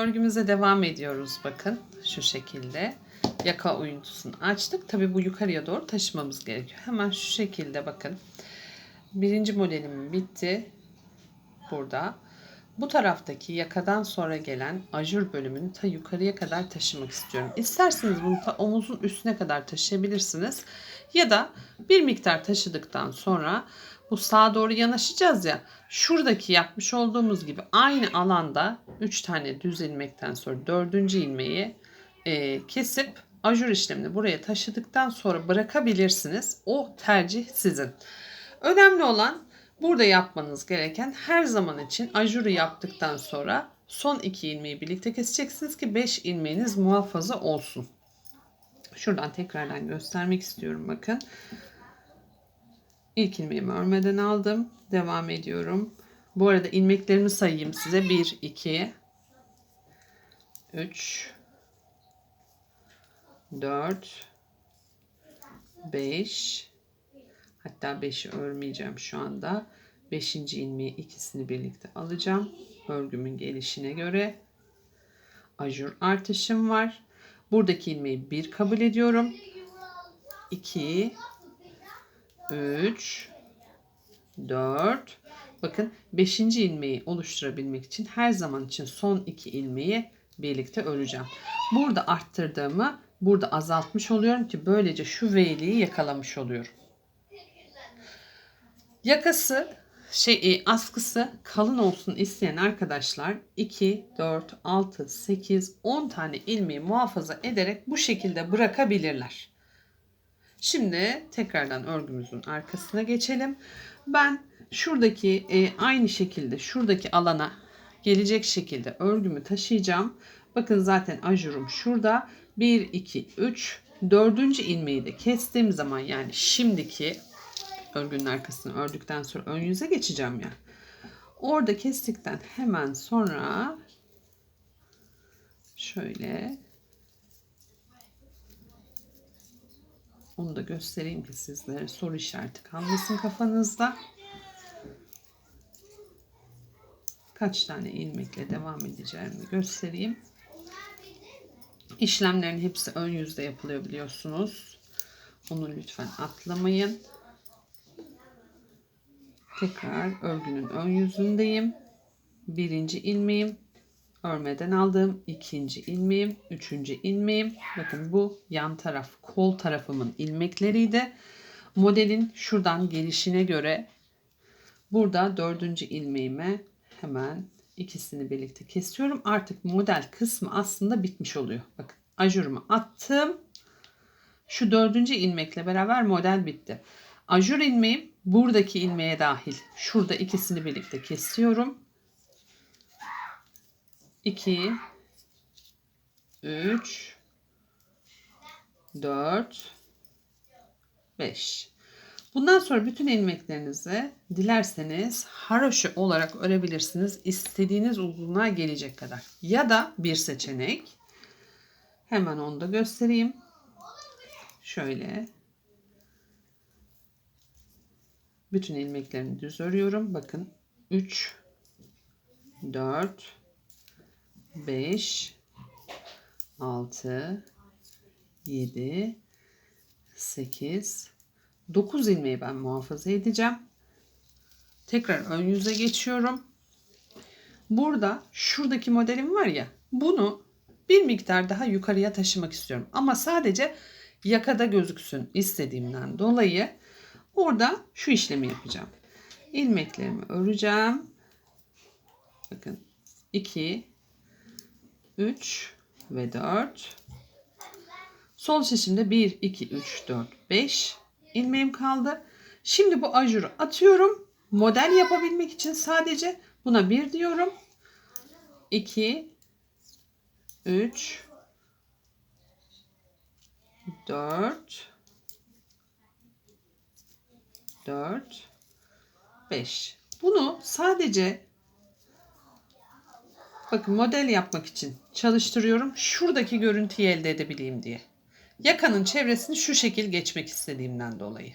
Örgümüze devam ediyoruz bakın şu şekilde. Yaka oyuntusunu açtık. Tabi bu yukarıya doğru taşımamız gerekiyor. Hemen şu şekilde bakın. Birinci modelim bitti. Burada. Bu taraftaki yakadan sonra gelen ajur bölümünü ta yukarıya kadar taşımak istiyorum. İsterseniz bunu ta omuzun üstüne kadar taşıyabilirsiniz. Ya da bir miktar taşıdıktan sonra bu sağa doğru yanaşacağız ya. Şuradaki yapmış olduğumuz gibi aynı alanda 3 tane düz ilmekten sonra 4. ilmeği e, kesip ajur işlemini buraya taşıdıktan sonra bırakabilirsiniz. O tercih sizin. Önemli olan burada yapmanız gereken her zaman için ajuru yaptıktan sonra son iki ilmeği birlikte keseceksiniz ki 5 ilmeğiniz muhafaza olsun. Şuradan tekrardan göstermek istiyorum bakın. İlk ilmeğimi örmeden aldım. Devam ediyorum. Bu arada ilmeklerimi sayayım size. 1, 2, 3, 4, 5, hatta 5'i örmeyeceğim şu anda. 5. ilmeği ikisini birlikte alacağım. Örgümün gelişine göre. Ajur artışım var. Buradaki ilmeği 1 kabul ediyorum. 2, 3, 4. Bakın 5. ilmeği oluşturabilmek için her zaman için son 2 ilmeği birlikte öreceğim. Burada arttırdığımı burada azaltmış oluyorum ki böylece şu V'liği yakalamış oluyorum. Yakası şey e, askısı kalın olsun isteyen arkadaşlar 2, 4, 6, 8, 10 tane ilmeği muhafaza ederek bu şekilde bırakabilirler. Şimdi tekrardan örgümüzün arkasına geçelim. Ben şuradaki e, aynı şekilde şuradaki alana gelecek şekilde örgümü taşıyacağım. Bakın zaten ajurum şurada. 1, 2, 3, 4. ilmeği de kestiğim zaman yani şimdiki örgünün arkasını ördükten sonra ön yüze geçeceğim ya. Orada kestikten hemen sonra şöyle Onu da göstereyim ki sizlere soru işareti kalmasın kafanızda. Kaç tane ilmekle devam edeceğimi göstereyim. İşlemlerin hepsi ön yüzde yapılıyor biliyorsunuz. Onu lütfen atlamayın. Tekrar örgünün ön yüzündeyim. Birinci ilmeğim örmeden aldığım ikinci ilmeğim, üçüncü ilmeğim. Bakın bu yan taraf, kol tarafımın ilmekleriydi. Modelin şuradan gelişine göre burada dördüncü ilmeğime hemen ikisini birlikte kesiyorum. Artık model kısmı aslında bitmiş oluyor. Bakın ajurumu attım. Şu dördüncü ilmekle beraber model bitti. Ajur ilmeğim buradaki ilmeğe dahil. Şurada ikisini birlikte kesiyorum. 2 3 4 5 Bundan sonra bütün ilmeklerinizi dilerseniz haroşa olarak örebilirsiniz. İstediğiniz uzunluğa gelecek kadar. Ya da bir seçenek. Hemen onu da göstereyim. Şöyle. Bütün ilmeklerimi düz örüyorum. Bakın 3 4 5 6 7 8 9 ilmeği ben muhafaza edeceğim. Tekrar ön yüze geçiyorum. Burada şuradaki modelim var ya bunu bir miktar daha yukarıya taşımak istiyorum. Ama sadece yakada gözüksün istediğimden dolayı orada şu işlemi yapacağım. İlmeklerimi öreceğim. Bakın 2 3 ve 4. Sol şişimde 1, 2, 3, 4, 5 ilmeğim kaldı. Şimdi bu ajuru atıyorum. Model yapabilmek için sadece buna 1 diyorum. 2, 3, 4, 4, 5. Bunu sadece Bakın model yapmak için çalıştırıyorum. Şuradaki görüntüyü elde edebileyim diye. Yakanın çevresini şu şekil geçmek istediğimden dolayı.